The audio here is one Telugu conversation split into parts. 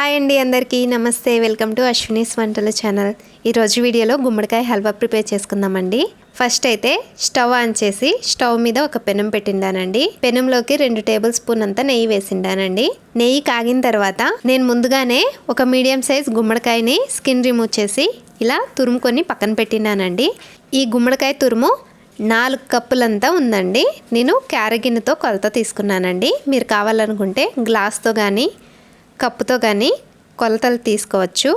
హాయ్ అండి అందరికీ. నమస్తే. వెల్కమ్ టు అశ్వినీస్ వంటల ఛానల్. ఈరోజు వీడియోలో గుమ్మడికాయ హల్వా ప్రిపేర్ చేసుకుందామండి. ఫస్ట్ అయితే స్టవ్ ఆన్ చేసి స్టవ్ మీద ఒక పెనం పెట్టిండానండి. పెనంలోకి రెండు టేబుల్ స్పూన్ అంతా నెయ్యి వేసిండానండి. నెయ్యి కాగిన తర్వాత నేను ముందుగానే ఒక మీడియం సైజ్ గుమ్మడికాయని స్కిన్ రిమూవ్ చేసి ఇలా తురుముకొని పక్కన పెట్టినానండి ఈ గుమ్మడికాయ తురుము నాలుగు కప్పులంతా ఉందండి. నేను క్యారగిన్నెతో కొలత తీసుకున్నానండి. మీరు కావాలనుకుంటే గ్లాస్తో కానీ కప్పుతో కానీ కొలతలు తీసుకోవచ్చు.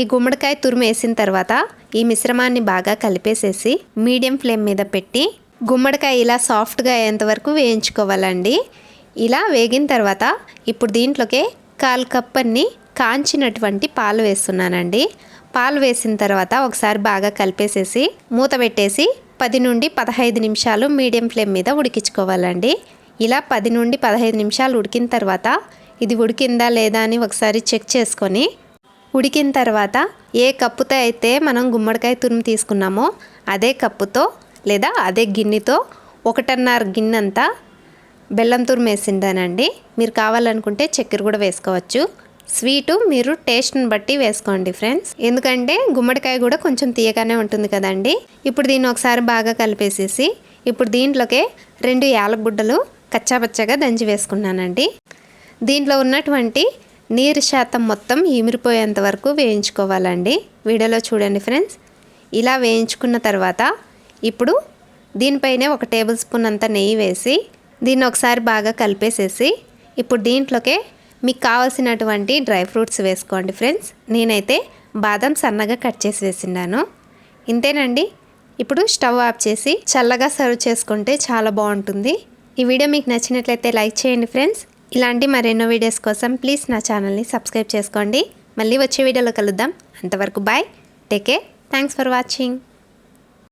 ఈ గుమ్మడికాయ తురుము వేసిన తర్వాత ఈ మిశ్రమాన్ని బాగా కలిపేసేసి మీడియం ఫ్లేమ్ మీద పెట్టి గుమ్మడికాయ ఇలా సాఫ్ట్గా అయ్యేంత వరకు వేయించుకోవాలండి. ఇలా వేగిన తర్వాత ఇప్పుడు దీంట్లోకే కాల్ కప్ అన్ని కాంచినటువంటి పాలు వేస్తున్నానండి. పాలు వేసిన తర్వాత ఒకసారి బాగా కలిపేసేసి మూత పెట్టేసి పది నుండి పదహైదు నిమిషాలు మీడియం ఫ్లేమ్ మీద ఉడికించుకోవాలండి. ఇలా పది నుండి పదహైదు నిమిషాలు ఉడికిన తర్వాత ఇది ఉడికిందా లేదా అని ఒకసారి చెక్ చేసుకొని ఉడికిన తర్వాత ఏ కప్పుతో అయితే మనం గుమ్మడికాయ తురుము తీసుకున్నామో అదే కప్పుతో లేదా అదే గిన్నెతో ఒకటిన్నర గిన్నెంతా బెల్లం తురుము వేసిందానండి. మీరు కావాలనుకుంటే చక్కెర కూడా వేసుకోవచ్చు. స్వీటు మీరు టేస్ట్ని బట్టి వేసుకోండి ఫ్రెండ్స్. ఎందుకంటే గుమ్మడికాయ కూడా కొంచెం తీయగానే ఉంటుంది కదండి. ఇప్పుడు దీన్ని ఒకసారి బాగా కలిపేసేసి ఇప్పుడు దీంట్లోకే రెండు యాలగుడ్డలు కచ్చాపచ్చగా దంచి వేసుకున్నానండి. దీంట్లో ఉన్నటువంటి నీరు శాతం మొత్తం ఇమిరిపోయేంత వరకు వేయించుకోవాలండి. వీడియోలో చూడండి ఫ్రెండ్స్. ఇలా వేయించుకున్న తర్వాత ఇప్పుడు దీనిపైనే ఒక టేబుల్ స్పూన్ అంత నెయ్యి వేసి దీన్ని ఒకసారి బాగా కలిపేసేసి ఇప్పుడు దీంట్లోకే మీకు కావాల్సినటువంటి డ్రై ఫ్రూట్స్ వేసుకోండి ఫ్రెండ్స్. నేనైతే బాదం సన్నగా కట్ చేసి వేసిన్నాను. ఇంతేనండి. ఇప్పుడు స్టవ్ ఆఫ్ చేసి చల్లగా సర్వ్ చేసుకుంటే చాలా బాగుంటుంది. ఈ వీడియో మీకు నచ్చినట్లయితే లైక్ చేయండి ఫ్రెండ్స్. ఇలాంటి మరెన్నో వీడియోస్ కోసం ప్లీజ్ నా ఛానల్ని సబ్స్క్రైబ్ చేసుకోండి. మళ్ళీ వచ్చే వీడియోలో కలుద్దాం. అంతవరకు bye. Take care. Thanks for watching.